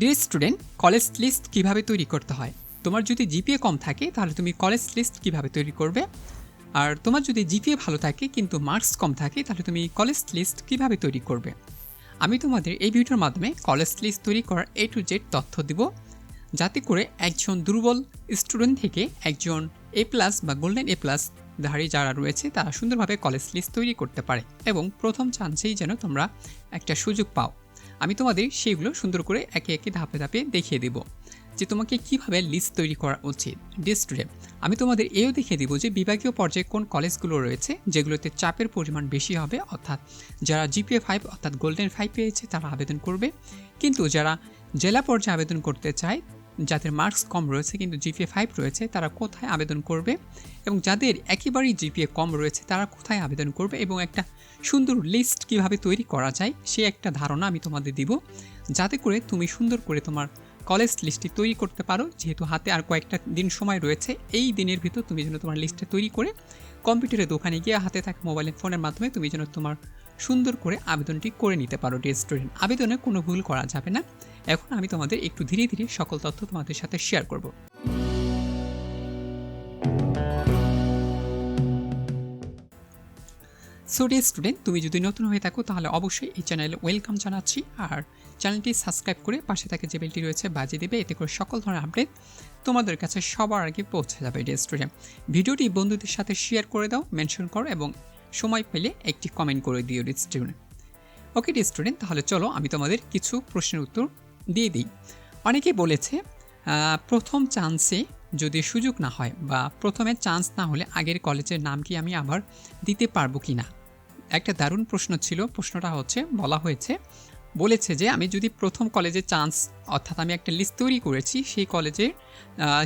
Dear student college list কীভাবে তৈরি করতে হয়? তোমার যদি জিপিএ কম থাকে, তাহলে তুমি কলেজ লিস্ট কীভাবে তৈরি করবে? আর তোমার যদি জিপিএ ভালো থাকে, কিন্তু মার্কস কম থাকে, তাহলে তুমি কলেজ লিস্ট কীভাবে তৈরি করবে? আমি তোমাদের এই ভিডিওর মাধ্যমে কলেজ লিস্ট তৈরি করার এ টু জেড তথ্য দিব। যাতে করে একজন দুর্বল স্টুডেন্ট থেকে একজন এ প্লাস বা গোল্ডেন এ প্লাস ধারী যারা রয়েছে, তারা সুন্দরভাবে কলেজ লিস্ট তৈরি করতে পারে। এবং প্রথম চান্সেই যেন তোমরা একটা সুযোগ পাও। আমি তোমাদের সেইগুলো সুন্দর করে একে একে ধাপে ধাপে দেখিয়ে দেব যে তোমাকে কীভাবে লিস্ট তৈরি করা উচিত। ডিস্ট্রে আমি তোমাদের এও দেখিয়ে দিব যে বিভাগীয় পর্যায়ে কোন কলেজগুলো রয়েছে, যেগুলোতে চাপের পরিমাণ বেশি হবে, অর্থাৎ যারা জিপিএ ফাইভ অর্থাৎ গোল্ডেন ফাইভ পেয়েছে, তারা আবেদন করবে। কিন্তু যারা জেলা পর্যায়ে আবেদন করতে চায় যাদের মার্কস কম রয়েছে কিন্তু জিপিএ ফাইভ রয়েছে, তারা কোথায় আবেদন করবে? এবং যাদের একেবারেই জিপিএ কম রয়েছে, তারা কোথায় আবেদন করবে? এবং একটা সুন্দর লিস্ট কীভাবে তৈরি করা যায়, সে একটা ধারণা আমি তোমাদের দিব। যাতে করে তুমি সুন্দর করে তোমার কলেজ লিস্টটি তৈরি করতে পারো। যেহেতু হাতে আর কয়েকটা দিন সময় রয়েছে, এই দিনের ভিতর তুমি যেন তোমার লিস্টটা তৈরি করে কম্পিউটারের দোকানে গিয়ে হাতে থাকা মোবাইল ফোনের মাধ্যমে তুমি যেন তোমার সুন্দর করে আবেদনটি করে নিতে পারো ডি স্টুডেন্ট আবেদনে কোনো ভুল করা যাবে না। এখন আমি তোমাদের একটু ধীরে ধীরে সকল তথ্য তোমাদের সাথে শেয়ার করব। সো ডে স্টুডেন্ট তুমি যদি নতুন হয়ে থাকো, তাহলে অবশ্যই এই চ্যানেলে ওয়েলকাম জানাচ্ছি। আর চ্যানেলটি সাবস্ক্রাইব করে পাশে থাকে যে বেলটি রয়েছে, বাজিয়ে দেবে। এতে করে সকল ধরনের আপডেট তোমাদের কাছে সবার আগে পৌঁছে যাবে ডে স্টুডেন্ট ভিডিওটি বন্ধুদের সাথে শেয়ার করে দাও মেনশন করো এবং সময় পেলে একটি কমেন্ট করে দিও day student okay day student তাহলে চলো আমি তোমাদের কিছু প্রশ্নের উত্তর দিয়ে দিই। অনেকে বলেছে প্রথম চান্সে যদি সুযোগ না হয় বা প্রথমে চান্স না হলে আগের কলেজের নাম কি আমি আবার দিতে পারব কি না একটা দারুণ প্রশ্ন ছিল। প্রশ্নটা হচ্ছে, বলা হয়েছে বলেছে যে আমি যদি প্রথম কলেজে চান্স অর্থাৎ আমি একটা লিস্ট তৈরি করেছি, সেই কলেজে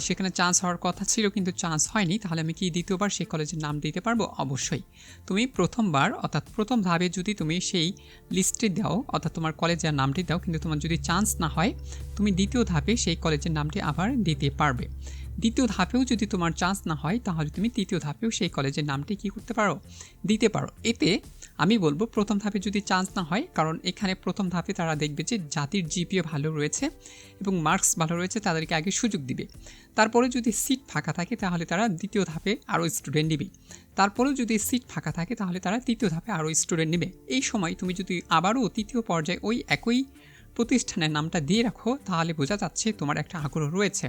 সেখানে চান্স হওয়ার কথা ছিল কিন্তু চান্স হয়নি, তাহলে আমি কি দ্বিতীয়বার সেই কলেজের নাম দিতে পারব? অবশ্যই। তুমি প্রথমবার, অর্থাৎ প্রথম ধাপে যদি তুমি সেই লিস্টে দাও, অর্থাৎ তোমার কলেজের নামটি দাও, কিন্তু তোমার যদি চান্স না হয়, তুমি দ্বিতীয় ধাপে সেই কলেজের নামটি আবার দিতে পারবে। দ্বিতীয় ধাপেও যদি তোমার চান্স না হয়, তাহলে তুমি তৃতীয় ধাপেও সেই কলেজের নামটি কী করতে পারো? দিতে পারো। এতে আমি বলব প্রথম ধাপে যদি চান্স না হয়, কারণ এখানে প্রথম ধাপে তারা দেখবে যে জাতির জিপিও ভালো রয়েছে এবং মার্কস ভালো রয়েছে, তাদেরকে আগে সুযোগ দিবে। তারপরে যদি সিট ফাঁকা থাকে, তাহলে তারা দ্বিতীয় ধাপে আরও স্টুডেন্ট নেবে। তারপরেও যদি সিট ফাঁকা থাকে, তাহলে তারা তৃতীয় ধাপে আরও স্টুডেন্ট নেবে। এই সময় তুমি যদি আবারও তৃতীয় পর্যায়ে ওই একই প্রতিষ্ঠানের নামটা দিয়ে রাখো, তাহলে বোঝা যাচ্ছে তোমার একটা আগ্রহ রয়েছে।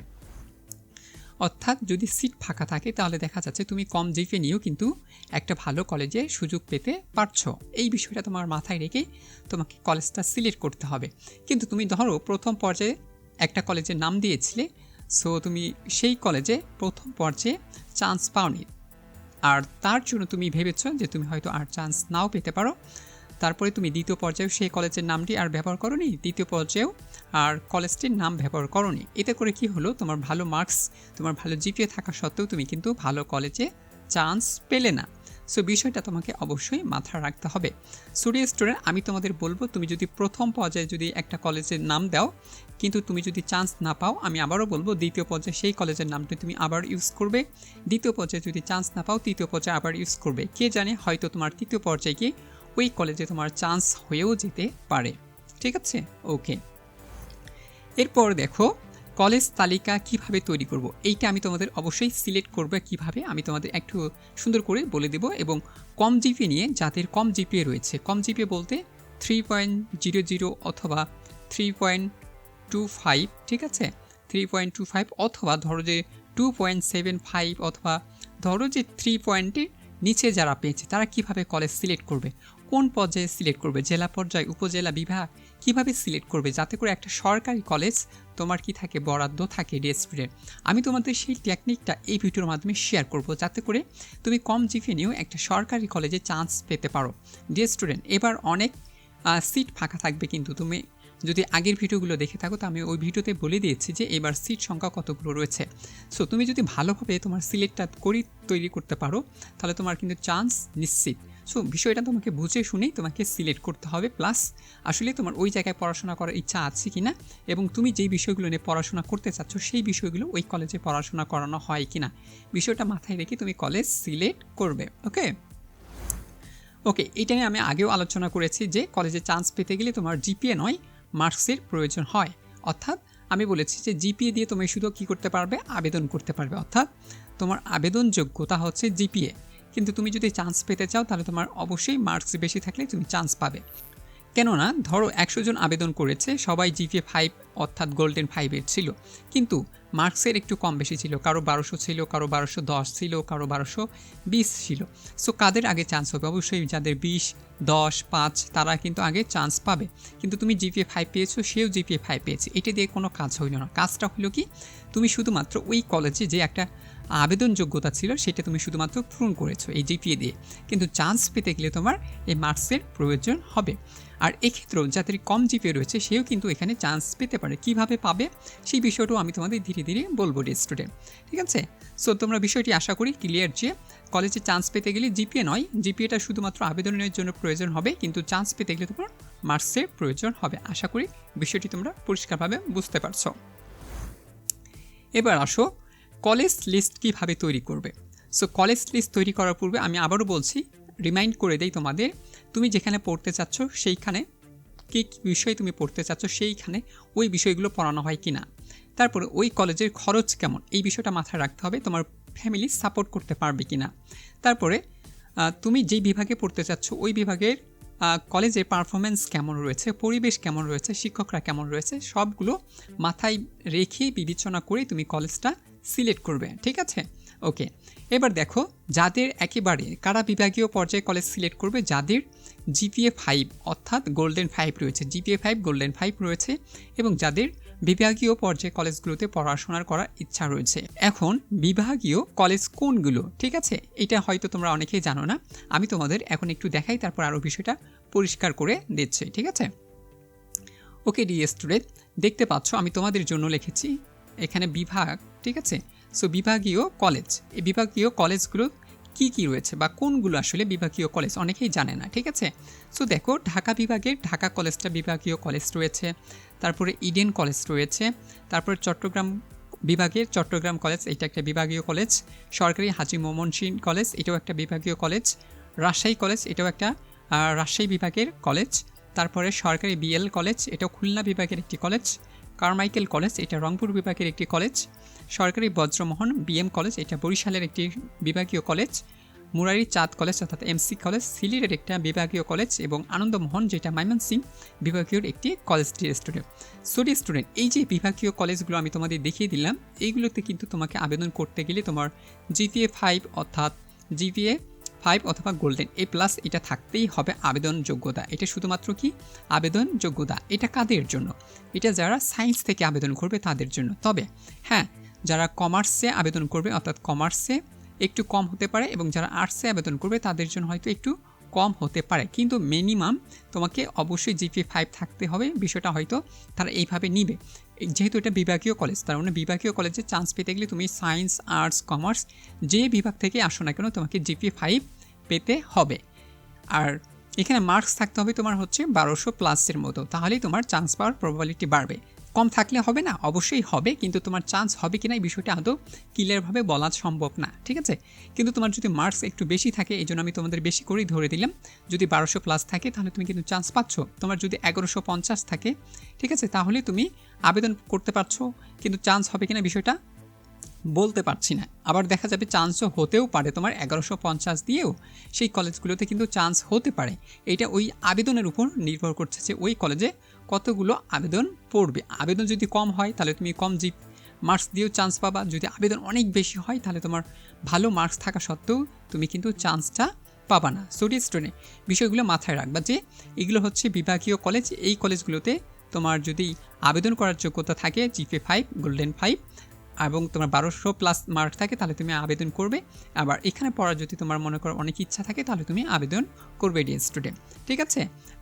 অর্থাৎ যদি সিট ফাঁকা থাকে, তাহলে দেখা যাচ্ছে তুমি কম জিপে নিয়েও কিন্তু একটা ভালো কলেজে সুযোগ পেতে পারছ। এই বিষয়টা তোমার মাথায় রেখে তোমাকে কলেজটা সিলেক্ট করতে হবে। কিন্তু তুমি ধরো প্রথম পর্যায়ে একটা কলেজের নাম দিয়েছিলে সো তুমি সেই কলেজে প্রথম পর্যায়ে চান্স পাওনি। আর তার জন্য তুমি ভেবেছো যে তুমি হয়তো আর চান্স নাও পেতে পারো। তারপরে তুমি দ্বিতীয় পর্যায়েও সেই কলেজের নামটি আর ব্যবহার করনি, দ্বিতীয় পর্যায়েও আর কলেজটির নাম ব্যবহার করনি। এতে করে কি হলো? তোমার ভালো মার্কস তোমার ভালো জিপিএ থাকা সত্ত্বেও তুমি কিন্তু ভালো কলেজে চান্স পেলে না। সো বিষয়টা তোমাকে অবশ্যই মাথায় রাখতে হবে। স্টুডিও স্টুডেন্ট আমি তোমাদের বলব, তুমি যদি প্রথম পর্যায়ে যদি একটা কলেজের নাম দাও, কিন্তু তুমি যদি চান্স না পাও, আমি আবারও বলব, দ্বিতীয় পর্যায়ে সেই কলেজের নামটা তুমি আবার ইউজ করবে। দ্বিতীয় পর্যায়ে যদি চান্স না পাও, তৃতীয় পর্যায়ে আবার ইউজ করবে। কে জানে, হয়তো তোমার তৃতীয় পর্যায়ে গিয়ে ওই কলেজে তোমার চান্স হয়েও যেতে পারে। ঠিক আছে? ওকে এরপর দেখো কলেজ তালিকা কীভাবে তৈরি করব? এইটা আমি তোমাদের অবশ্যই সিলেক্ট করবে কীভাবে, আমি তোমাদের একটু সুন্দর করে বলে দেব এবং কম জিপি নিয়ে যাদের কম জিপিএ রয়েছে, কম জিপিএ বলতে থ্রি পয়েন্ট জিরো জিরো অথবা থ্রি পয়েন্ট টু ফাইভ ঠিক আছে? থ্রি পয়েন্ট টু ফাইভ অথবা ধরো যে টু পয়েন্ট সেভেন ফাইভ অথবা ধরো যে থ্রি পয়েন্টের নিচে যারা পেয়েছে, তারা কীভাবে কলেজ সিলেক্ট করবে? কোন পর্যায়ে সিলেক্ট করবে? জেলা পর্যায়ে, উপজেলা বিভাগ কীভাবে সিলেক্ট করবে? যাতে করে একটা সরকারি কলেজ তোমার কি থাকে, বরাদ্দ থাকে ডি স্টুডেন্ট আমি তোমাদের সেই টেকনিকটা এই ভিডিওর মাধ্যমে শেয়ার করব, যাতে করে তুমি কম জিপে নিয়েও একটা সরকারি কলেজে চান্স পেতে পারো। ডি স্টুডেন্ট এবার অনেক সিট ফাঁকা থাকবে কিন্তু তুমি যদি আগের ভিডিওগুলো দেখে থাকো, তো আমি ওই ভিডিওতে বলে দিয়েছি যে এবার সিট সংখ্যা কতগুলো রয়েছে। সো তুমি যদি ভালোভাবে তোমার সিলেক্টটা করি তৈরি করতে পারো, তাহলে তোমার কিন্তু চান্স নিশ্চিত। সো বিষয়টা তোমাকে বুঝে শুনেই তোমাকে সিলেক্ট করতে হবে। প্লাস আসলে তোমার ওই জায়গায় পড়াশোনা করার ইচ্ছা আছে কি না এবং তুমি যেই বিষয়গুলো নিয়ে পড়াশোনা করতে চাচ্ছ, সেই বিষয়গুলো ওই কলেজে পড়াশোনা করানো হয় কি না বিষয়টা মাথায় রেখে তুমি কলেজ সিলেক্ট করবে ওকে ওকে এটা নিয়ে আমি আগেও আলোচনা করেছি যে কলেজে চান্স পেতে গেলে তোমার জিপিএ নয় মার্কসের প্রয়োজন হয়। অর্থাৎ আমি বলেছি যে জিপিএ দিয়ে তুমি শুধু কি করতে পারবে? আবেদন করতে পারবে। অর্থাৎ তোমার আবেদন যোগ্যতা হচ্ছে জিপিএ। কিন্তু তুমি যদি চান্স পেতে চাও, তাহলে তোমার অবশ্যই মার্কস বেশি থাকলে তুমি চান্স পাবে। কেননা, ধরো একশো জন আবেদন করেছে, সবাই জিপিএ ফাইভ অর্থাৎ গোল্ডেন ফাইভের ছিল। কিন্তু মার্কসের একটু কম বেশি ছিল, কারও বারোশো ছিল, কারও বারোশো দশ ছিল, কারও বারোশো বিশ ছিল। সো কাদের আগে চান্স হবে? অবশ্যই যাদের বিশ, দশ, পাঁচ, তারা কিন্তু আগে চান্স পাবে। কিন্তু তুমি জিপিএ ফাইভ পেয়েছ, সেও জিপিএ ফাইভ পেয়েছে। এটা দিয়ে কোনো কাজ হইল না। কাজটা হলো কি, তুমি শুধুমাত্র ওই কলেজে যে একটা আবেদন যোগ্যতা ছিল, সেটা তুমি শুধুমাত্র পূরণ করেছ এই জিপিএ দিয়ে। কিন্তু চান্স পেতে গেলে তোমার এই মার্কসের প্রয়োজন হবে। আর এক্ষেত্রেও যাদের কম জিপিএ রয়েছে, সেও কিন্তু এখানে চান্স পেতে পারে। কীভাবে পাবে, সেই বিষয়টাও আমি তোমাদের ধীরে ধীরে বলব স্টুডেন্ট ঠিক আছে? সো তোমরা বিষয়টি আশা করি ক্লিয়ার যে কলেজে চান্স পেতে গেলে জিপিএ নয় জিপিএটা শুধুমাত্র আবেদনের জন্য প্রয়োজন হবে, কিন্তু চান্স পেতে গেলে তোমার মার্কসের প্রয়োজন হবে। আশা করি বিষয়টি তোমরা পরিষ্কারভাবে বুঝতে পারছ। এবার আসো কলেজ লিস্ট কীভাবে তৈরি করবে? সো কলেজ লিস্ট তৈরি করার পূর্বে আমি আবারও বলছি রিমাইন্ড করে দেই তোমাদের, তুমি যেখানে পড়তে চাচ্ছ সেইখানে কী বিষয় তুমি পড়তে চাচ্ছ সেইখানে ওই বিষয়গুলো পড়ানো হয় কি না। তারপরে ওই কলেজের খরচ কেমন, এই বিষয়টা মাথায় রাখতে হবে, তোমার ফ্যামিলি সাপোর্ট করতে পারবে কি না। তারপরে তুমি যেই বিভাগে পড়তে চাচ্ছ, ওই বিভাগের কলেজের পারফরমেন্স কেমন রয়েছে, পরিবেশ কেমন রয়েছে, শিক্ষকরা কেমন রয়েছে, সবগুলো মাথায় রেখে বিবেচনা করে তুমি কলেজটা সিলেক্ট করবে, ঠিক আছে? ওকে, এবার দেখো, যাদের একেবারে, কারা বিভাগীয় পর্যায়ে কলেজ সিলেক্ট করবে? যাদের জিপিএ ফাইভ অর্থাৎ গোল্ডেন ফাইভ রয়েছে জিপিএ ফাইভ গোল্ডেন ফাইভ রয়েছে এবং যাদের বিভাগীয় পর্যায়ে কলেজগুলোতে পড়াশোনার করার ইচ্ছা রয়েছে। এখন, বিভাগীয় কলেজ কোনগুলো, ঠিক আছে? এটা হয়তো তোমরা অনেকেই জানো না, আমি তোমাদের এখন একটু দেখাই, তারপর আরও বিষয়টা পরিষ্কার করে দিচ্ছি, ঠিক আছে? ওকে ডি স্টুডেন্ট দেখতে পাচ্ছ, আমি তোমাদের জন্য লিখেছি, এখানে বিভাগ ঠিক আছে? সো বিভাগীয় কলেজ এই বিভাগীয় কলেজগুলো কি কি রয়েছে বা কোনগুলো আসলে বিভাগীয় কলেজ অনেকেই জানে না, ঠিক আছে? সো দেখো, ঢাকা বিভাগের ঢাকা কলেজটা বিভাগীয় কলেজ রয়েছে। তারপরে ইডেন কলেজ রয়েছে। তারপরে চট্টগ্রাম বিভাগের চট্টগ্রাম কলেজ এটা একটা বিভাগীয় কলেজ সরকারি হাজি মোমন সিং কলেজ এটাও একটা বিভাগীয় কলেজ রাজশাহী কলেজ এটাও একটা রাজশাহী বিভাগের কলেজ তারপরে সরকারি বিএল কলেজ এটা খুলনা বিভাগের একটি কলেজ, কারমাইকেল কলেজ, এটা রংপুর বিভাগের একটি কলেজ, সরকারি বজ্রমোহন বিএম কলেজ, এটা বরিশালের একটি বিভাগীয় কলেজ, মুরারি চাঁদ কলেজ অর্থাৎ এমসি কলেজ সিলিরের একটা বিভাগীয় কলেজ এবং আনন্দমোহন, যেটা সিং বিভাগীয় একটি কলেজ স্টুডেন্ট সরি স্টুডেন্ট এই যে বিভাগীয় কলেজগুলো আমি তোমাদের দেখিয়ে দিলাম, এইগুলোতে কিন্তু তোমাকে আবেদন করতে গেলে তোমার জিপিএ ফাইভ অর্থাৎ জিপিএ ফাইভ অথবা গোল্ডেন এ প্লাস এটা থাকতেই হবে আবেদন যোগ্যতা এটা শুধুমাত্র কি? আবেদন যোগ্যতা এটা কাদের জন্য? এটা যারা সায়েন্স থেকে আবেদন করবে তাদের জন্য। তবে হ্যাঁ যারা কমার্সে আবেদন করবে, অর্থাৎ কমার্সে একটু কম হতে পারে এবং যারা আর্টসে আবেদন করবে তাদের জন্য হয়তো একটু কম হতে পারে। কিন্তু মিনিমাম তোমাকে অবশ্যই জিপি ফাইভ থাকতে হবে। বিষয়টা হয়তো তারা এইভাবে নিবে। যেহেতু এটা বিভাগীয় কলেজ তার মানে বিভাগীয় কলেজে চান্স পেতে গেলে তুমি সায়েন্স আর্টস কমার্স যে বিভাগ থেকে আসো না কেন তোমাকে জিপি ফাইভ পেতে হবে। আর এখানে মার্কস থাকতে হবে তোমার হচ্ছে বারোশো প্লাসের মতো, তাহলেই তোমার চান্স পাওয়ার প্রবাবিলিটি বাড়বে। কম থাকলে হবে না, অবশ্যই হবে, কিন্তু তোমার চান্স হবে কিনা এই বিষয়টা আদৌ ক্লিয়ারভাবে বলা সম্ভব না, ঠিক আছে? কিন্তু তোমার যদি মার্কস একটু বেশি থাকে, এই জন্য আমি তোমাদের বেশি করেই ধরে দিলাম, যদি বারোশো প্লাস থাকে, তাহলে তুমি কিন্তু চান্স পাচ্ছ। তোমার যদি এগারোশো পঞ্চাশ থাকে, ঠিক আছে, তাহলে তুমি আবেদন করতে পারছ, কিন্তু চান্স হবে কিনা বিষয়টা বলতে পারছি না। আবার দেখা যাবে চান্সও হতেও পারে, তোমার এগারোশো পঞ্চাশ দিয়েও সেই কলেজগুলোতে কিন্তু চান্স হতে পারে। এটা ওই আবেদনের উপর নির্ভর করছে যে ওই কলেজে কতগুলো আবেদন পড়বে? আবেদন যদি কম হয়, তাহলে তুমি কম জিপ মার্কস দিয়েও চান্স পাবা। যদি আবেদন অনেক বেশি হয়, তাহলে তোমার ভালো মার্কস থাকা সত্ত্বেও তুমি কিন্তু চান্সটা পাবা না। সোটি স্টুডেন্ট, বিষয়গুলো মাথায় রাখবা যে এগুলো হচ্ছে বিভাগীয় কলেজ এই কলেজগুলোতে তোমার যদি আবেদন করার যোগ্যতা থাকে জিপে ফাইভ গোল্ডেন ফাইভ এবং তোমার বারোশো প্লাস মার্ক থাকে, তাহলে তুমি আবেদন করবে। আবার এখানে পড়ার যদি তোমার মনে করো অনেক ইচ্ছা থাকে, তাহলে তুমি আবেদন করবে ডি স্টুডেন্ট ঠিক আছে?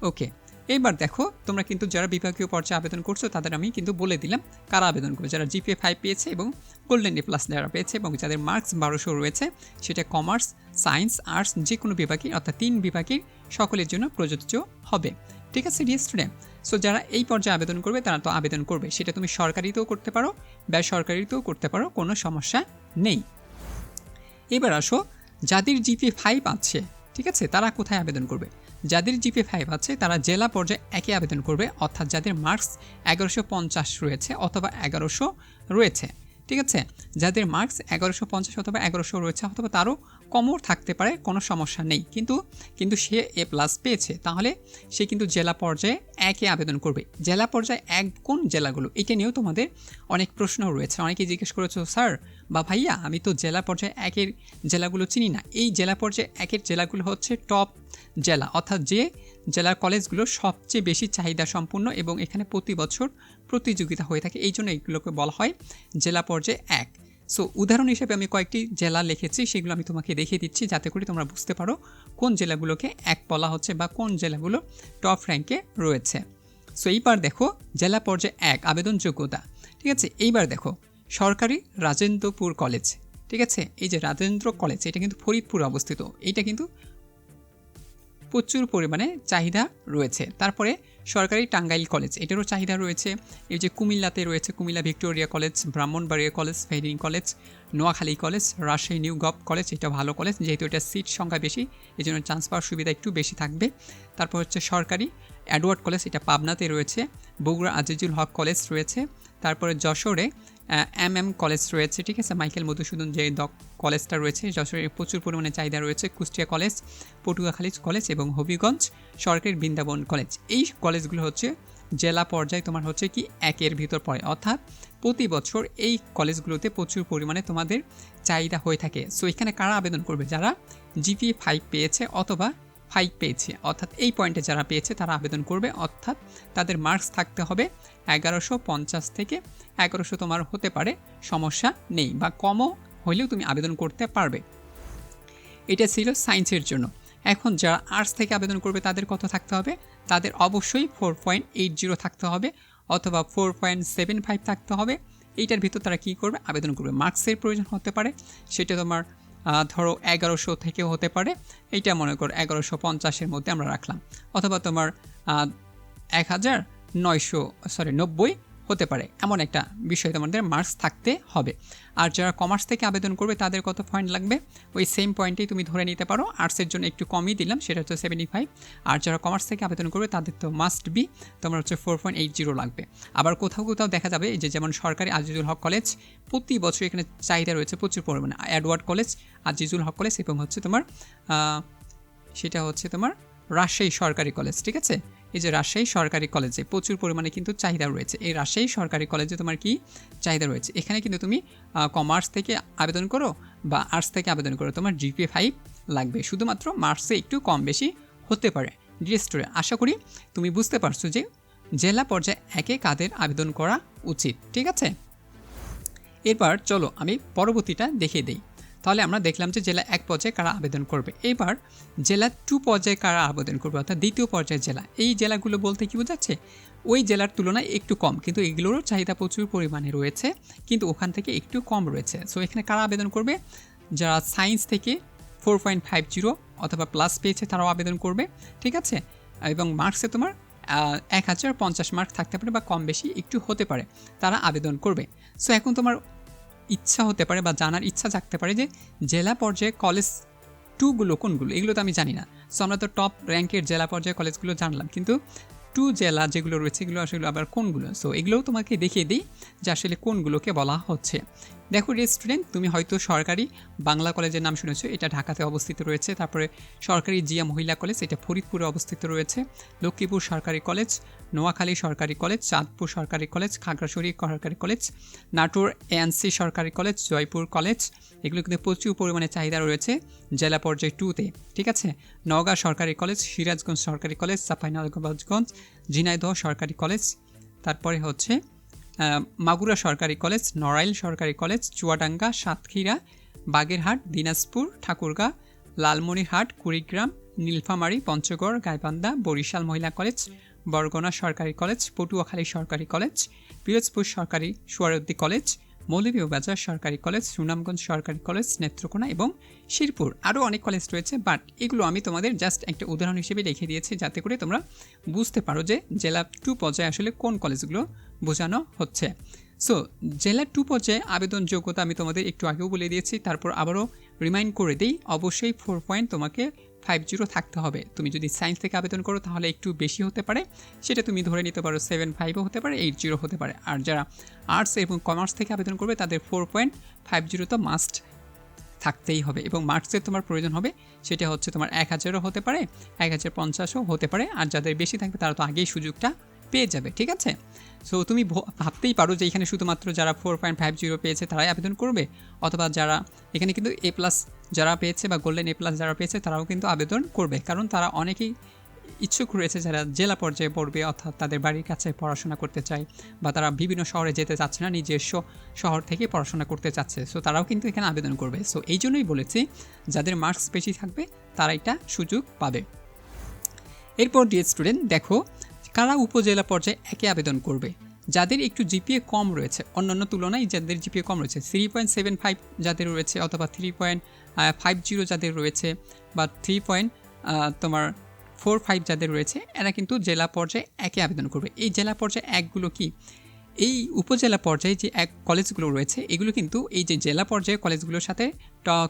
ওকে এইবার দেখো, তোমরা কিন্তু যারা বিভাগীয় পর্যায়ে আবেদন করছ, তাদের আমি কিন্তু বলে দিলাম কারা আবেদন করবে। যারা জিপিএ ফাইভ পেয়েছে এবং গোল্ডেন ডি প্লাস যারা পেয়েছে এবং যাদের মার্কস বারোশো রয়েছে, সেটা কমার্স সায়েন্স আর্টস যে কোনো বিভাগে, অর্থাৎ তিন বিভাগের সকলের জন্য প্রযোজ্য হবে। ঠিক আছে ডিয়ার স্টুডেন্ট সো যারা এই পর্যায়ে আবেদন করবে, তারা তো আবেদন করবে। সেটা তুমি সরকারিতেও করতে পারো বেসরকারিতেও করতে পারো, কোনো সমস্যা নেই। এবার আসো, যাদের জিপিএ ফাইভ আছে, ঠিক আছে, তারা কোথায় আবেদন করবে? যাদের জিপে ফাইভ আছে, তারা জেলা পর্যায়ে একই আবেদন করবে, অর্থাৎ যাদের মার্কস এগারোশো পঞ্চাশ রয়েছে অথবা এগারোশো রয়েছে। ঠিক আছে? যাদের মার্কস এগারোশো পঞ্চাশ অথবা এগারোশো রয়েছে অথবা তারও কমও থাকতে পারে, কোনো সমস্যা নেই। কিন্তু কিন্তু সে এ প্লাস পেয়েছে, তাহলে সে কিন্তু জেলা পর্যায়ে একে আবেদন করবে। জেলা পর্যায়ে এক কোন জেলাগুলো, এটা নিয়েও তোমাদের অনেক প্রশ্ন রয়েছে। অনেকে জিজ্ঞেস করেছ, স্যার বা ভাইয়া, আমি তো জেলা পর্যায়ে একের জেলাগুলো চিনি না। এই জেলা পর্যায়ে একের জেলাগুলো হচ্ছে টপ জেলা। অর্থাৎ যে জেলার কলেজগুলো সবচেয়ে বেশি চাহিদা সম্পূর্ণ এবং এখানে প্রতি বছর প্রতিযোগিতা হয়ে থাকে। এই জন্য এইগুলোকে বলা হয় জেলা পর্যায়ে এক। সো উদাহরণ হিসেবে আমি কয়েকটি জেলা লিখেছি, সেগুলো আমি তোমাকে দেখিয়ে দিচ্ছি যাতে করে তোমরা বুঝতে পারো কোন জেলাগুলোকে এক বলা হচ্ছে বা কোন জেলাগুলো টপ র্যাঙ্কে রয়েছে। সো এইবার দেখো জেলা পর্যায়ে এক আবেদন যোগ্যতা ঠিক আছে? এইবার দেখো সরকারি রাজেন্দ্রপুর কলেজ। ঠিক আছে? এই যে রাজেন্দ্র কলেজ, এটা কিন্তু ফরিদপুর অবস্থিত। এইটা কিন্তু প্রচুর পরিমাণে চাহিদা রয়েছে। তারপরে সরকারি টাঙ্গাইল কলেজ, এটারও চাহিদা রয়েছে। এই যে কুমিল্লাতে রয়েছে Comilla Victoria college, Brahmanbaria college, ফেরিং college, Noakhali college, Rajshahi, new gov college এটা ভালো কলেজ। যেহেতু এটা সিট সংখ্যা বেশি এই জন্য চান্স পাওয়ার সুবিধা একটু বেশি থাকবে। তারপর হচ্ছে সরকারি অ্যাডওয়ার্ড কলেজ, এটা পাবনাতে রয়েছে। বগুড়া আজিজুল হক কলেজ রয়েছে। তারপরে যশোরে এম এম কলেজ রয়েছে, ঠিক আছে? মাইকেল মধুসূদন যে দ কলেজটা রয়েছে, যশোরে প্রচুর পরিমাণে চাহিদা রয়েছে, কুষ্টিয়া কলেজ পটুয়াখালী কলেজ এবং হবিগঞ্জ সরকারি বৃন্দাবন কলেজ। এই কলেজগুলো হচ্ছে জেলা পর্যায়ে তোমার হচ্ছে কি একের ভিতর পড়ে। অর্থাৎ প্রতি বছর এই কলেজগুলোতে প্রচুর পরিমাণে তোমাদের চাহিদা হয়ে থাকে। সো এখানে কারা আবেদন করবে? যারা জিপি ফাইভ পেয়েছে অথবা ফাইভ পেয়েছে। অর্থাৎ এই পয়েন্টে যারা পেয়েছে, তারা আবেদন করবে। অর্থাৎ তাদের মার্কস থাকতে হবে এগারোশো পঞ্চাশ থেকে এগারোশো তোমার হতে পারে, সমস্যা নেই বা কমও হলেও তুমি আবেদন করতে পারবে। এটা ছিল সায়েন্সের জন্য। এখন যারা আর্টস থেকে আবেদন করবে, তাদের কত থাকতে হবে? তাদের অবশ্যই ফোর পয়েন্ট এইট জিরো থাকতে হবে অথবা ফোর পয়েন্ট সেভেন ফাইভ থাকতে হবে। এইটার ভিতর তারা কী করবে? আবেদন করবে। মার্কসের প্রয়োজন হতে পারে। সেটা তোমার ধরো এগারোশো থেকেও হতে পারে। এইটা মনে করো এগারোশো পঞ্চাশের মধ্যে আমরা রাখলাম। অথবা তোমার এক হাজার নয়শো সরি নব্বই হতে পারে। এমন একটা বিষয় তোমাদের মার্কস থাকতে হবে। আর যারা কমার্স থেকে আবেদন করবে, তাদের কত পয়েন্ট লাগবে? ওই সেম পয়েন্টেই তুমি ধরে নিতে পারো। আর্টসের জন্য একটু কমই দিলাম, সেটা হচ্ছে সেভেন্টি ফাইভ আর যারা কমার্স থেকে আবেদন করবে, তাদের তো মাস্ট বি তোমার হচ্ছে ফোর পয়েন্ট এইট জিরো লাগবে। আবার কোথাও কোথাও দেখা যাবে যে, যেমন সরকারি আজিজুল হক কলেজ প্রতি বছর এখানে চাহিদা রয়েছে প্রচুর পরিমাণে। Edward college Azizul Haque college এবং হচ্ছে তোমার সেটা হচ্ছে তোমার রাজশাহী সরকারি কলেজ ঠিক আছে? এই যে রাজশাহী সরকারি কলেজে প্রচুর পরিমাণে কিন্তু চাহিদা রয়েছে। এই রাজশাহী সরকারি কলেজে তোমার কি চাহিদা রয়েছে? এখানে কিন্তু তুমি কমার্স থেকে আবেদন করো বা আর্টস থেকে আবেদন করো। তোমার জিপিএ ফাইভ লাগবে। শুধুমাত্র মার্কসে একটু কম বেশি হতে পারে। ডিএস্টোরে আশা করি তুমি বুঝতে পারছ যে জেলা পর্যায়ে একে কাদের আবেদন করা উচিত, ঠিক আছে? এরপর চলো আমি পরবর্তীটা দেখিয়ে দিই। তাহলে আমরা দেখলাম যে জেলা এক পর্যায়ে কারা আবেদন করবে। এবার জেলা টু পর্যায়ে কারা আবেদন করবে, অর্থাৎ দ্বিতীয় পর্যায়ের জেলা। এই জেলাগুলো বলতে কি বোঝাচ্ছে? ওই জেলার তুলনায় একটু কম, কিন্তু এগুলোরও চাহিদা প্রচুর পরিমাণে রয়েছে, কিন্তু ওখান থেকে একটু কম রয়েছে। সো এখানে কারা আবেদন করবে? যারা সায়েন্স থেকে ফোর পয়েন্ট ফাইভ জিরো অথবা প্লাস পেয়েছে তারাও আবেদন করবে, ঠিক আছে? এবং মার্কসে তোমার এক হাজার পঞ্চাশ মার্ক থাকতে পারে বা কম বেশি একটু হতে পারে, তারা আবেদন করবে। সো এখন তোমার ইচ্ছা হতে পারে বা জানার ইচ্ছা থাকতে পারে যে জেলা পর্যায়ে কলেজ টুগুলো কোনগুলো? এগুলো তো আমি জানি না। সো আমরা তো টপ র্যাঙ্কের জেলা পর্যায়ে কলেজগুলো জানলাম। কিন্তু টু জেলা যেগুলো রয়েছে, এগুলো আসলে আবার কোনগুলো? সো এগুলোও তোমাকে দেখিয়ে দিই যে আসলে কোনগুলোকে বলা হচ্ছে। দেখো স্টুডেন্ট তুমি হয়তো সরকারি বাংলা কলেজের নাম শুনেছো। এটা ঢাকাতে অবস্থিত রয়েছে। তারপরে সরকারি জিয়া মহিলা কলেজ, এটা ফরিদপুরে অবস্থিত রয়েছে। লক্ষ্মীপুর সরকারি কলেজ, নোয়াখালী সরকারি কলেজ, চাঁদপুর সরকারি কলেজ, খাগড়াছড়ি সরকারি কলেজ, নাটোর এএনসি সরকারি কলেজ, জয়পুর কলেজ, এগুলো কিন্তু প্রচুর পরিমাণে চাহিদা রয়েছে জেলা পর্যায়ে টুতে ঠিক আছে? নওগাঁ সরকারি কলেজ, সিরাজগঞ্জ সরকারি কলেজ, চাঁপাইনবাবগঞ্জ, ঝিনাইদহ সরকারি কলেজ, তারপরে হচ্ছে মাগুরা সরকারি কলেজ, নড়াইল সরকারি কলেজ, চুয়াডাঙ্গা, সাতক্ষীরা, বাগেরহাট, দিনাজপুর, ঠাকুরগাঁ, লালমনিরহাট, কুড়িগ্রাম, নীলফামারী, পঞ্চগড়, গাইবান্ধা, বরিশাল মহিলা কলেজ, বরগনা সরকারি কলেজ, পটুয়াখালী সরকারি কলেজ, পিরোজপুর সরকারি সুয়ারদ্দি কলেজ মৌলভীবাজার সরকারি কলেজ, সুনামগঞ্জ সরকারি কলেজ, নেত্রকোনা এবং শিরপুর। আরও অনেক কলেজ রয়েছে বাট এগুলো আমি তোমাদের জাস্ট একটা উদাহরণ হিসেবে রেখে দিয়েছি যাতে করে তোমরা বুঝতে পারো যে জেলা টু পর্যায়ে আসলে কোন কলেজগুলো বোঝানো হচ্ছে। সো জেলা টু পর্যায়ে আবেদন যোগ্যতা আমি তোমাদের একটু আগেও বলে দিয়েছি, তারপর আবারও রিমাইন্ড করে দিই, অবশ্যই ফোর পয়েন্ট তোমাকে ফাইভ জিরো থাকতে হবে। তুমি যদি সায়েন্স থেকে আবেদন করো, তাহলে একটু বেশি হতে পারে। সেটা তুমি ধরে নিতে পারো সেভেন ফাইভও হতে পারে এইট জিরো হতে পারে। আর যারা আর্টস এবং কমার্স থেকে আবেদন করবে, তাদের ফোর পয়েন্ট ফাইভ জিরো তো মাস্ট থাকতেই হবে। এবং মার্কসের তোমার প্রয়োজন হবে, সেটা হচ্ছে তোমার এক হাজারও হতে পারে, এক হাজার পঞ্চাশও হতে পারে। আর যাদের বেশি থাকবে, তারা তো আগেই সুযোগটা পেয়ে যাবে, ঠিক আছে? সো তুমি ভাবতেই পারো যে এখানে শুধুমাত্র যারা ফোর পয়েন্ট ফাইভ জিরো পেয়েছে তারাই আবেদন করবে, অথবা যারা, এখানে কিন্তু এ প্লাস যারা পেয়েছে বা গোল্ডেন এ প্লাস যারা পেয়েছে তারাও কিন্তু আবেদন করবে। কারণ তারা অনেকেই ইচ্ছুক রয়েছে যারা জেলা পর্যায়ে পড়বে, অর্থাৎ তাদের বাড়ির কাছে পড়াশোনা করতে চায়, বা তারা বিভিন্ন শহরে যেতে চাচ্ছে না, নিজস্ব শহর থেকে পড়াশোনা করতে চাচ্ছে। সো তারাও কিন্তু এখানে আবেদন করবে। সো এই জন্যই বলেছি, যাদের মার্কস বেশি থাকবে, তারা এটা সুযোগ পাবে। এরপর ডিএ স্টুডেন্ট দেখো কারা উপজেলা পর্যায়ে একে আবেদন করবে? যাদের একটু জিপিএ কম রয়েছে, অন্যান্য তুলনায় যাদের জিপিএ কম রয়েছে থ্রি পয়েন্ট সেভেন ফাইভ যাদের রয়েছে অথবা থ্রি পয়েন্ট ফাইভ জিরো যাদের রয়েছে বা থ্রি পয়েন্ট তোমার ফোর ফাইভ যাদের রয়েছে, এরা কিন্তু জেলা পর্যায়ে একে আবেদন করবে। এই জেলা পর্যায়ে একগুলো কি? এই উপজেলা পর্যায়ে যে এক কলেজগুলো রয়েছে, এগুলো কিন্তু এই যে জেলা পর্যায়ে কলেজগুলোর সাথে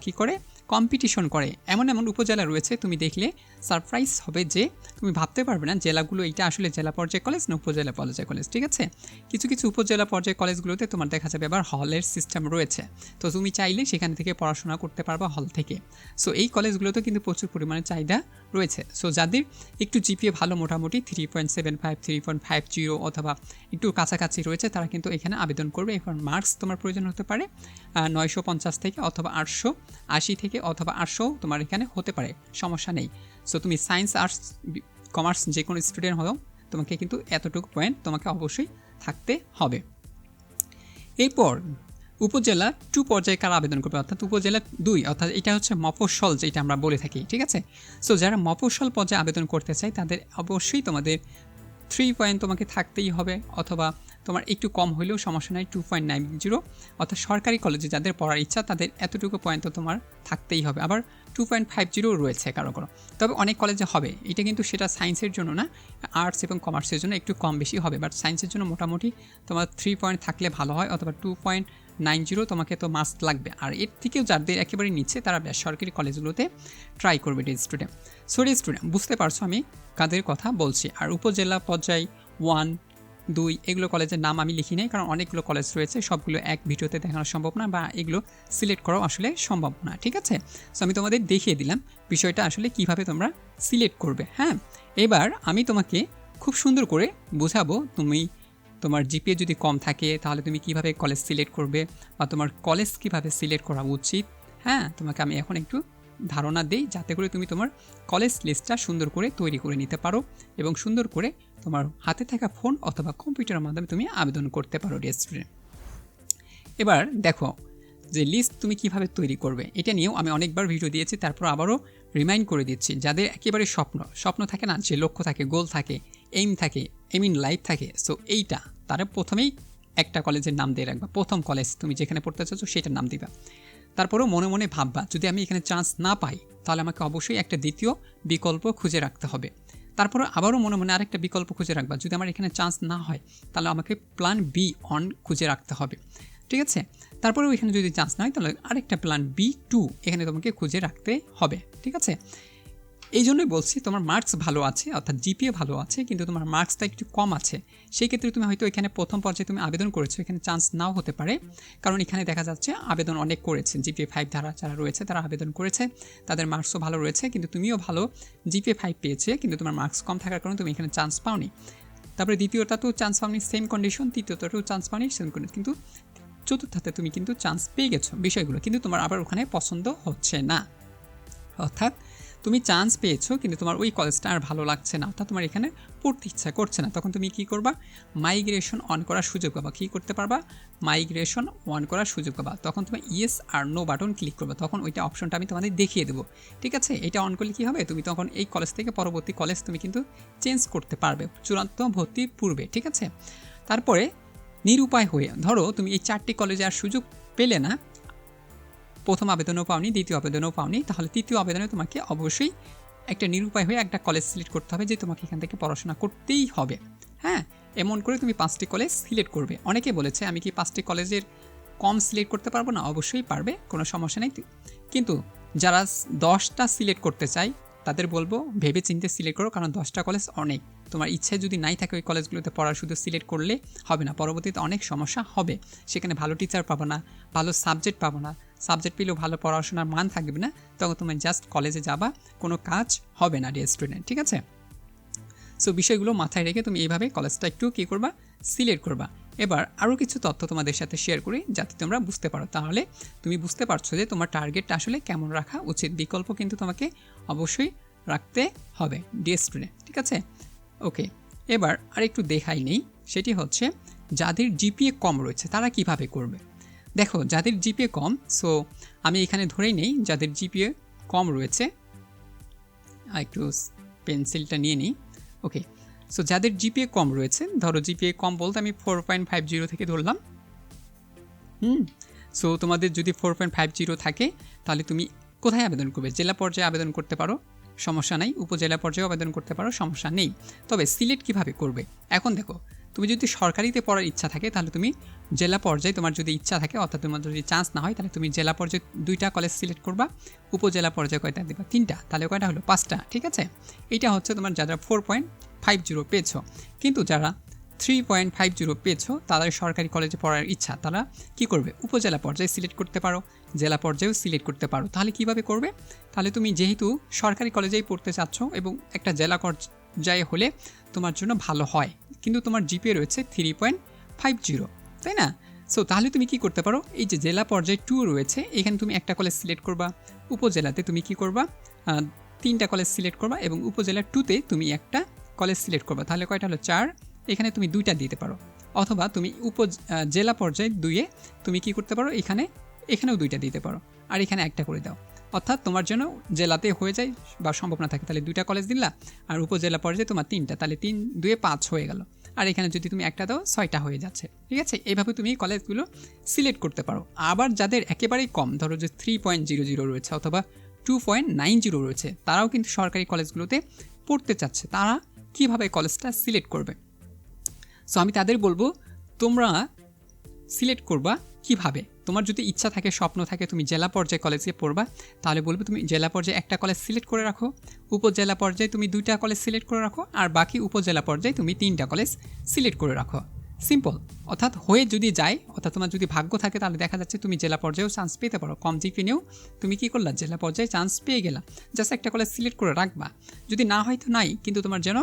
কী করে? কম্পিটিশন করে। এমন এমন উপজেলা রয়েছে, তুমি দেখলে সারপ্রাইজ হবে যে তুমি ভাবতে পারবে না জেলাগুলো এটা আসলে জেলা পর্যায়ে কলেজ না উপজেলা পর্যায়ে কলেজ ঠিক আছে? কিছু কিছু উপজেলা পর্যায়ে কলেজগুলোতে তোমার দেখা যাবে আবার হলের সিস্টেম রয়েছে। তো তুমি চাইলে সেখান থেকে পড়াশোনা করতে পারবা হল থেকে। সো এই কলেজগুলোতে কিন্তু প্রচুর পরিমাণে চাহিদা রয়েছে। সো যাদের একটু জিপিএ ভালো মোটামুটি three point seven five three point five zero অথবা একটু কাছাকাছি রয়েছে, তারা কিন্তু এখানে আবেদন করবে। এখন মার্কস তোমার প্রয়োজন হতে পারে নয়শো পঞ্চাশ থেকে অথবা আটশো আশি থেকে অথবা আটশো তোমার এখানে হতে পারে। সমস্যা নেই। সো তুমি সায়েন্স আর্টস কমার্স যে কোনো স্টুডেন্ট হও, তোমাকে কিন্তু এতটুকু পয়েন্ট তোমাকে অবশ্যই থাকতে হবে। এরপর, উপজেলা টু পর্যায়ে কারা আবেদন করবে? অর্থাৎ উপজেলা দুই, অর্থাৎ এটা হচ্ছে মফস্বল যেটা আমরা বলে থাকি, ঠিক আছে? সো যারা মফস্বল পর্যায়ে আবেদন করতে চায়, তাদের অবশ্যই তোমাদের থ্রি পয়েন্ট তোমাকে থাকতেই হবে, অথবা তোমার একটু কম হলেও সমস্যা নাই টু পয়েন্ট নাইন জিরো অর্থাৎ সরকারি কলেজে যাদের পড়ার ইচ্ছা, তাদের এতটুকু পয়েন্ট তো তোমার থাকতেই হবে। আবার টু পয়েন্ট ফাইভ জিরো রয়েছে কারও কারও। তবে অনেক কলেজে হবে। এটা কিন্তু সেটা সায়েন্সের জন্য না আর্টস এবং কমার্সের জন্য একটু কম বেশি হবে। বাট সায়েন্সের জন্য মোটামুটি তোমার থ্রি পয়েন্ট থাকলে ভালো হয়, অথবা টু পয়েন্ট নাইন জিরো তোমাকে তো মাস্ট লাগবে। আর এর থেকেও যাদের একেবারে নিচ্ছে তারা বেসরকারি কলেজগুলোতে ট্রাই করবে ডি স্টুডেন্ট সরি স্টুডেন্ট বুঝতে পারছ আমি কাদের কথা বলছি। আর উপজেলা পর্যায় ওয়ান দুই, এগুলো কলেজের নাম আমি লিখি নাই, কারণ অনেকগুলো কলেজ রয়েছে, সবগুলো এক ভিডিওতে দেখানো সম্ভব না বা এগুলো সিলেক্ট করাও আসলে সম্ভব না, ঠিক আছে? সো আমি তোমাদের দেখিয়ে দিলাম বিষয়টা আসলে কীভাবে তোমরা সিলেক্ট করবে হ্যাঁ? এবার আমি তোমাকে খুব সুন্দর করে বোঝাবো তুমি, তোমার জিপিএ যদি কম থাকে, তাহলে তুমি কীভাবে কলেজ সিলেক্ট করবে বা তোমার কলেজ কীভাবে সিলেক্ট করা উচিত হ্যাঁ? তোমাকে আমি এখন একটু ধারণা দেই, যাতে করে তুমি তোমার কলেজ লিস্টটা সুন্দর করে তৈরি করে নিতে পারো এবং সুন্দর করে তোমার হাতে থাকা ফোন অথবা কম্পিউটারের মাধ্যমে তুমি আবেদন করতে পারো স্টুডেন্ট এবার দেখো যে লিস্ট তুমি কীভাবে তৈরি করবে। এটা নিয়েও আমি অনেকবার ভিডিও দিয়েছি, তারপর আবারও রিমাইন্ড করে দিচ্ছি। যাদের একেবারে স্বপ্ন স্বপ্ন থাকে না, যে লক্ষ্য থাকে গোল থাকে এইম থাকে এম ইন লাইফ থাকে সো এইটা তারা প্রথমেই একটা কলেজের নাম দিয়ে রাখবা। প্রথম কলেজ তুমি যেখানে পড়তে চাচ্ছ সেটার নাম দিবা। তারপরেও মনে মনে ভাববা, যদি আমি এখানে চান্স না পাই, তাহলে আমাকে অবশ্যই একটা দ্বিতীয় বিকল্প খুঁজে রাখতে হবে। তারপরে আবারও মনে মনে আরেকটা বিকল্প খুঁজে রাখবা। যদি আমার এখানে চান্স না হয়, তাহলে আমাকে প্ল্যান বি অন খুঁজে রাখতে হবে। ঠিক আছে? তারপরে এখানে যদি চান্স না হয়, তাহলে আরেকটা প্ল্যান বি টু এখানে তোমাকে খুঁজে রাখতে হবে। ঠিক আছে? এই জন্যই বলছি, তোমার মার্কস ভালো আছে, অর্থাৎ জিপিএ ভালো আছে, কিন্তু তোমার মার্কসটা একটু কম আছে। সেই ক্ষেত্রে তুমি হয়তো এখানে প্রথম পর্যায়ে তুমি আবেদন করেছ, এখানে চান্স নাও হতে পারে। কারণ এখানে দেখা যাচ্ছে আবেদন অনেক করেছে। জিপিএ ফাইভ ধারা যারা রয়েছে, তারা আবেদন করেছে, তাদের মার্কসও ভালো রয়েছে, কিন্তু তুমিও ভালো জিপিএ ফাইভ পেয়েছে, কিন্তু তোমার মার্কস কম থাকার কারণে তুমি এখানে চান্স পাওনি। তারপরে দ্বিতীয়টাতেও চান্স পাওনি সেম কন্ডিশন তৃতীয়টাতেও চান্স পাওনি সেম কন্ডিশন কিন্তু চতুর্থতে তুমি কিন্তু চান্স পেয়ে গেছো বিষয়গুলো, কিন্তু তোমার আবার ওখানে পছন্দ হচ্ছে না। অর্থাৎ তুমি চান্স পেয়েছ, কিন্তু তোমার ওই কলেজটা আর ভালো লাগছে না, অর্থাৎ তোমার এখানে পড়তে ইচ্ছা করছে না। তখন তুমি কি করবা? মাইগ্রেশন অন করার সুযোগ পাবা। কী করতে পারবা? মাইগ্রেশন অন করার সুযোগ পাবা। তখন তুমি ইয়েস আর নো বাটন ক্লিক করবে। তখন ওইটা অপশনটা আমি তোমাদের দেখিয়ে দেবো। ঠিক আছে? এটা অন করলে কী হবে? তুমি তখন এই কলেজ থেকে পরবর্তী কলেজ তুমি কিন্তু চেঞ্জ করতে পারবে। চূড়ান্ত ভর্তি পূর্বে। ঠিক আছে? তারপরে নিরুপায় হয়ে, ধরো তুমি এই চারটি কলেজে আর সুযোগ পেলে না প্রথম আবেদনও পাওনি, দ্বিতীয় আবেদনও পাওনি। তাহলে তৃতীয় আবেদনে তোমাকে অবশ্যই একটা নিরুপায় হয়ে একটা কলেজ সিলেক্ট করতে হবে যে তোমাকে এখান থেকে পড়াশোনা করতেই হবে। হ্যাঁ? এমন করে তুমি পাঁচটি কলেজ সিলেক্ট করবে। অনেকে বলেছে, আমি কি পাঁচটি কলেজের কম সিলেক্ট করতে পারব? না, অবশ্যই পারবে, কোনো সমস্যা নেই। কিন্তু যারা দশটা সিলেক্ট করতে চায়, তাদের বলব ভেবে চিনতে সিলেক্ট করো, কারণ দশটা কলেজ অনেক। তোমার ইচ্ছে যদি নাই থাকে ওই কলেজগুলোতে পড়া শুধু সিলেক্ট করলে হবে না, পরবর্তীতে অনেক সমস্যা হবে। সেখানে ভালো টিচার পাবো না, ভালো সাবজেক্ট পাবো না। সাবজেক্ট পেলেও ভালো পড়াশোনার মান থাকবে না, তখন তুমি জাস্ট কলেজে যাবা, কোনো কাজ হবে না ডিয়ার স্টুডেন্ট ঠিক আছে? সো বিষয়গুলো মাথায় রেখে তুমি এইভাবে কলেজটা একটু কী করবা? সিলেক্ট করবা। এবার আরও কিছু তথ্য তোমাদের সাথে শেয়ার করি, যাতে তোমরা বুঝতে পারো। তাহলে তুমি বুঝতে পারছ যে তোমার টার্গেটটা আসলে কেমন রাখা উচিত। বিকল্প কিন্তু তোমাকে অবশ্যই রাখতে হবে ডিএস স্টুডেন্ট ঠিক আছে? ওকে এবার আর একটু দেখাই নেই, সেটি হচ্ছে যাদের জিপিএ কম রয়েছে, তারা কীভাবে করবে? দেখো, যাদের জিপিএ কম সো আমি এখানে ধরেই নেই, যাদের জিপিএ কম রয়েছে একটু পেন্সিলটা নিয়ে নিই ওকে সো যাদের জিপিএ কম রয়েছে, ধরো জিপিএ কম বলতে আমি ফোর পয়েন্ট ফাইভ জিরো থেকে ধরলাম, হুম? সো তোমাদের যদি ফোর পয়েন্ট ফাইভ জিরো থাকে, তাহলে তুমি কোথায় আবেদন করবে? জেলা পর্যায়ে আবেদন করতে পারো, সমস্যা নাই। উপজেলা পর্যায়ে আবেদন করতে পারো, সমস্যা নেই। তবে সিলেক্ট কীভাবে করবে? এখন দেখো তুমি যদি সরকারিতে পড়ার ইচ্ছা থাকে, তাহলে তুমি জেলা পর্যায়ে তোমার যদি ইচ্ছা থাকে, অর্থাৎ তোমার যদি চান্স না হয়, তাহলে তুমি জেলা পর্যায়ে দুইটা কলেজ সিলেক্ট করবা, উপজেলা পর্যায়ে কয়টা দেবা? তিনটা। তাহলে কয়টা হলো? পাঁচটা, ঠিক আছে? এটা হচ্ছে তোমার যারা ফোর পয়েন্ট ফাইভ জিরো পেয়েছ। কিন্তু যারা থ্রি পয়েন্ট ফাইভ জিরো পেয়েছ, তাদের সরকারি কলেজে পড়ার ইচ্ছা, তারা কি করবে? উপজেলা পর্যায়ে সিলেক্ট করতে পারো, জেলা পর্যায়েও সিলেক্ট করতে পারো। তাহলে কীভাবে করবে? তাহলে তুমি যেহেতু সরকারি কলেজেই পড়তে চাচ্ছ এবং একটা জেলা পর্যায়ে হলে তোমার জন্য ভালো হয়। কিন্তু তোমার জিপিএ রয়েছে থ্রি পয়েন্ট ফাইভ জিরো তাই না? সো তাহলে তুমি কি করতে পারো? এই যে জেলা পর্যায়ে টু রয়েছে, এখানে তুমি একটা কলেজ সিলেক্ট করবা, উপজেলাতে তুমি কি করবা? তিনটা কলেজ সিলেক্ট করবা এবং উপজেলা টুতে তুমি একটা কলেজ সিলেক্ট করবা। তাহলে কয়টা হলো? চার। এখানে তুমি দুইটা দিতে পারো। অথবা তুমি উপ জেলা পর্যায়ে দুইয়ে তুমি কি করতে পারো? এখানে, এখানেও দুইটা দিতে পারো। আর এখানে একটা করে দাও। অর্থাৎ তোমার জন্য জেলাতে হয়ে যায় বা সম্ভব না থাকে, তাহলে দুইটা কলেজ দিলা আর উপজেলা পর্যায়ে তোমার তিনটা, তাহলে তিন, দুয়ে পাঁচ হয়ে গেল। আর এখানে যদি তুমি একটা দাও, ছয়টা হয়ে যাচ্ছে। ঠিক আছে? এইভাবে তুমি কলেজগুলো সিলেক্ট করতে পারো। আবার যাদের একেবারেই কম, ধরো যে থ্রি পয়েন্ট জিরো জিরো রয়েছে অথবা টু পয়েন্ট নাইন জিরো রয়েছে, তারাও কিন্তু সরকারি কলেজগুলোতে পড়তে চাচ্ছে। তারা কীভাবে কলেজটা সিলেক্ট করবে? সো আমি তাদের বলব, তোমরা সিলেক্ট করবা কীভাবে? তোমার যদি ইচ্ছা থাকে, স্বপ্ন থাকে, তুমি জেলা পর্যায়ে কলেজে পড়বা, তাহলে বলবে তুমি জেলা পর্যায়ে একটা কলেজ সিলেক্ট করে রাখো। উপজেলা পর্যায়ে তুমি দুইটা কলেজ সিলেক্ট করে রাখো, আর বাকি উপজেলা পর্যায়ে তুমি তিনটা কলেজ সিলেক্ট করে রাখো। সিম্পল অর্থাৎ হয়ে যদি যায়, অর্থাৎ তোমার যদি ভাগ্য থাকে, তাহলে দেখা যাচ্ছে তুমি জেলা পর্যায়েও চান্স পেতে পারো। কম জিপি নিয়েও তুমি কী করলা? জেলা পর্যায়ে চান্স পেয়ে গেলা। জাস্ট একটা কলেজ সিলেক্ট করে রাখবা। যদি না হয় তো নাই, কিন্তু তোমার যেন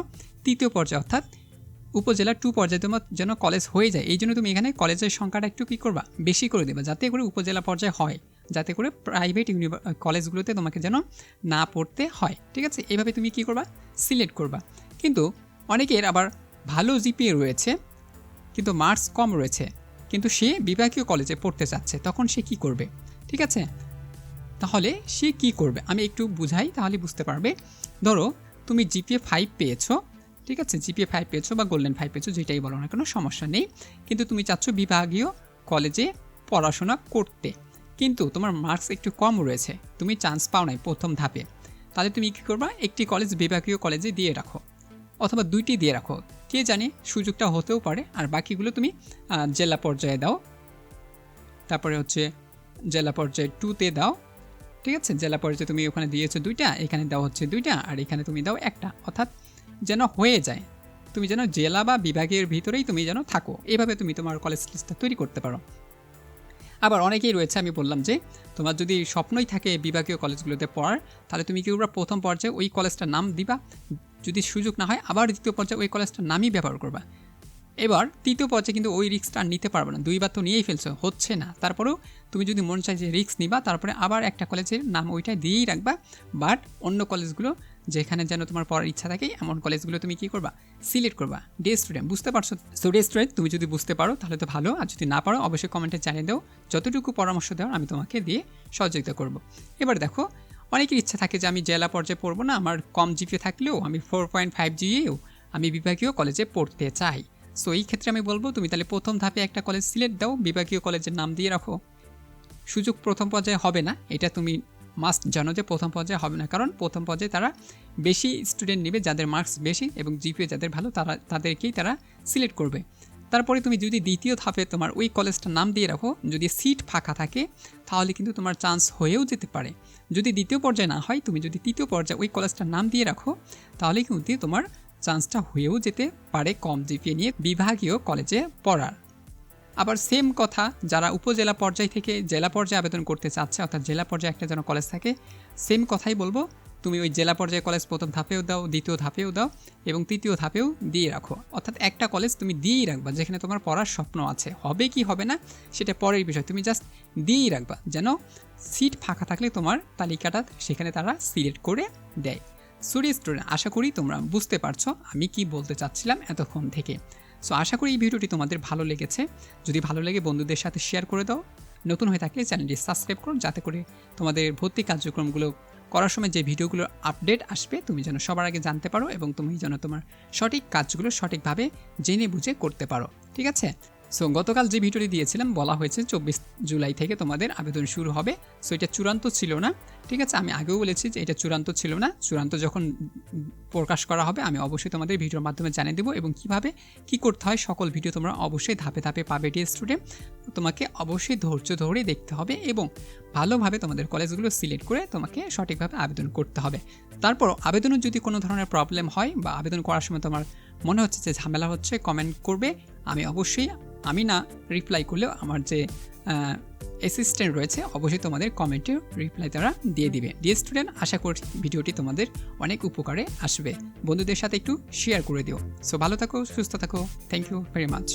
তৃতীয় পর্যায়ে, অর্থাৎ উপজেলা টু পর্যায়ে তোমার যেন কলেজ হয়ে যায় এই জন্য তুমি এখানে কলেজের সংখ্যাটা একটু কী করবা? বেশি করে দেবা, যাতে করে উপজেলা পর্যায়ে হয়, যাতে করে প্রাইভেট ইউনিভার কলেজগুলোতে তোমাকে যেন না পড়তে হয়, ঠিক আছে? এভাবে তুমি কী করবা? সিলেক্ট করবা। কিন্তু অনেকের আবার ভালো জিপিএ রয়েছে, কিন্তু মার্কস কম রয়েছে, কিন্তু সে বিভাগীয় কলেজে পড়তে চাচ্ছে, তখন সে কি করবে? ঠিক আছে? তাহলে সে কি করবে? আমি একটু বুঝাই, তাহলে বুঝতে পারবে। ধরো, তুমি জিপিএ ফাইভ পেয়েছ ঠিক আছে? জিপিএ ফাইভ পেয়েছ বা গোল্ডেন ফাইভ পেয়েছ, যেটাই বলো না কোনো, সমস্যা নেই। কিন্তু তুমি চাচ্ছ বিভাগীয় কলেজে পড়াশোনা করতে। কিন্তু তোমার মার্কস একটু কম রয়েছে, তুমি চান্স পাও নাই প্রথম ধাপে। তাহলে তুমি কী করবা? একটি কলেজ বিভাগীয় কলেজে দিয়ে রাখো, অথবা দুইটি দিয়ে রাখো। কে জানে, সুযোগটা হতেও পারে। আর বাকিগুলো তুমি জেলা পর্যায়ে দাও। তারপরে হচ্ছে জেলা পর্যায়ে টুতে দাও। ঠিক আছে? জেলা পর্যায়ে তুমি ওখানে দিয়েছ দুইটা, এখানে দাও হচ্ছে দুইটা, আর এখানে তুমি দাও একটা। অর্থাৎ যেন হয়ে যায়। তুমি যেন জেলা বা বিভাগের ভিতরেই তুমি যেন থাকো। এভাবে তুমি তোমার কলেজ লিস্টটা তৈরি করতে পারো। আবার অনেকেই রয়েছে, আমি বললাম যে, তোমার যদি স্বপ্নই থাকে বিভাগীয় কলেজগুলোতে পড়ার, তাহলে তুমি কি করবা প্রথম পর্যায়ে ওই কলেজটার নাম দিবা? যদি সুযোগ না হয়, আবার দ্বিতীয় পর্যায়ে ওই কলেজটার নামই ব্যবহার করবা। এবার তৃতীয় পর্যায়ে কিন্তু ওই রিস্কটা আর নিতে পারবে না। দুইবার তো নিয়েই ফেলছো, হচ্ছে না। তারপরেও তুমি যদি মন চাই যে রিস্ক নিবা, তারপরে আবার একটা কলেজের নাম ওইটাই দিয়েই রাখবা। বাট অন্য কলেজগুলো যেখানে যেন তোমার পড়ার ইচ্ছা থাকে, এমন কলেজগুলো তুমি কী করবা? সিলেক্ট করবা। ডে স্টুডেন্ট বুঝতে পারছ? সো ডে স্টুডেন্ট তুমি যদি বুঝতে পারো, তাহলে তো ভালো। আর যদি না পারো, অবশ্যই কমেন্টে জানিয়ে দাও। যতটুকু পরামর্শ দেওয়ার, আমি তোমাকে দিয়ে সহযোগিতা করব। এবার দেখো, অনেকের ইচ্ছা থাকে যে আমি জেলা পর্যায়ে পড়ব না। আমার কম জিপিএ থাকলেও, আমি ফোর পয়েন্ট ফাইভ জিএও আমি বিভাগীয় কলেজে পড়তে চাই। সো এই ক্ষেত্রে আমি বলব, তুমি তাহলে প্রথম ধাপে একটা কলেজ সিলেক্ট দাও, বিভাগীয় কলেজের নাম দিয়ে রাখো। সুযোগ প্রথম পর্যায়ে হবে না। এটা তুমি মাস্ট জানো যে প্রথম পর্যায়ে হবে না। কারণ প্রথম পর্যায়ে তারা বেশি স্টুডেন্ট নেবে যাদের মার্কস বেশি এবং জিপিএ যাদের ভালো, তারা, তাদেরকেই তারা সিলেক্ট করবে। তারপরে তুমি যদি দ্বিতীয় ধাপে তোমার ওই কলেজটার নাম দিয়ে রাখো, যদি সিট ফাঁকা থাকে, তাহলে কিন্তু তোমার চান্স হয়েও যেতে পারে। যদি দ্বিতীয় পর্যায়ে না হয়, তুমি যদি তৃতীয় পর্যায়ে ওই কলেজটার নাম দিয়ে রাখো, তাহলে কিন্তু তোমার চান্সটা হয়েও যেতে পারে কম। জিপিএ নিয়ে বিভাগীয় কলেজে পড়ার। আবার সেম কথা, যারা উপজেলা পর্যায় থেকে জেলা পর্যায়ে আবেদন করতে চাচ্ছে, অর্থাৎ জেলা পর্যায়ে একটা যেন কলেজ থাকে সেম কথাই বলব, তুমি ওই জেলা পর্যায়ে কলেজ প্রথম ধাপেও দাও, দ্বিতীয় ধাপেও দাও এবং তৃতীয় ধাপেও দিয়ে রাখো। অর্থাৎ একটা কলেজ তুমি দিয়েই রাখবা, যেখানে তোমার পড়ার স্বপ্ন আছে। হবে কি হবে না, সেটা পরের বিষয়। তুমি জাস্ট দিয়েই রাখবা, যেন সিট ফাঁকা থাকলে তোমার তালিকাটা সেখানে তারা সিলেক্ট করে দেয়। সরি স্টুডেন্ট আশা করি তোমরা বুঝতে পারছ আমি কি বলতে চাচ্ছিলাম এতক্ষণ থেকে। সো আশা করি এই ভিডিওটি তোমাদের ভালো লেগেছে। যদি ভালো লেগে বন্ধুদের সাথে শেয়ার করে দাও। নতুন হয়ে থাকলে চ্যানেলটি সাবস্ক্রাইব করো যাতে করে তোমাদের ভর্তি কার্যক্রমগুলো করার সময় যে ভিডিওগুলোর আপডেট আসবে, তুমি যেন সবার আগে জানতে পারো এবং তুমি যেন তোমার সঠিক কাজগুলো সঠিকভাবে জেনে বুঝে করতে পারো। ঠিক আছে? সো গতকাল যে ভিডিওটি দিয়েছিলাম, বলা হয়েছে চব্বিশ জুলাই থেকে তোমাদের আবেদন শুরু হবে। সো এটা চূড়ান্ত ছিল না। ঠিক আছে, আমি আগেও বলেছি যে এটা চূড়ান্ত ছিল না। চূড়ান্ত যখন প্রকাশ করা হবে, আমি অবশ্যই তোমাদের ভিডিওর মাধ্যমে জানিয়ে দেবো এবং কীভাবে কি করতে হয়, সকল ভিডিও তোমরা অবশ্যই ধাপে ধাপে পাবে ডি স্টুডেন্ট তোমাকে অবশ্যই ধৈর্য ধরে দেখতে হবে এবং ভালোভাবে তোমাদের কলেজগুলো সিলেক্ট করে তোমাকে সঠিকভাবে আবেদন করতে হবে। তারপর আবেদনের যদি কোনো ধরনের প্রবলেম হয় বা আবেদন করার সময় তোমার মনে হচ্ছে যে ঝামেলা হচ্ছে কমেন্ট করবে। আমি অবশ্যই, আমি না রিপ্লাই করলেও আমার যে অ্যাসিস্ট্যান্ট রয়েছে, অবশ্যই তোমাদের কমেন্টে রিপ্লাই তারা দিয়ে দিবে। ডিয়ার স্টুডেন্ট আশা করছি ভিডিওটি তোমাদের অনেক উপকারে আসবে। বন্ধুদের সাথে একটু শেয়ার করে দিও। সো ভালো থাকো, সুস্থ থাকো। Thank you very much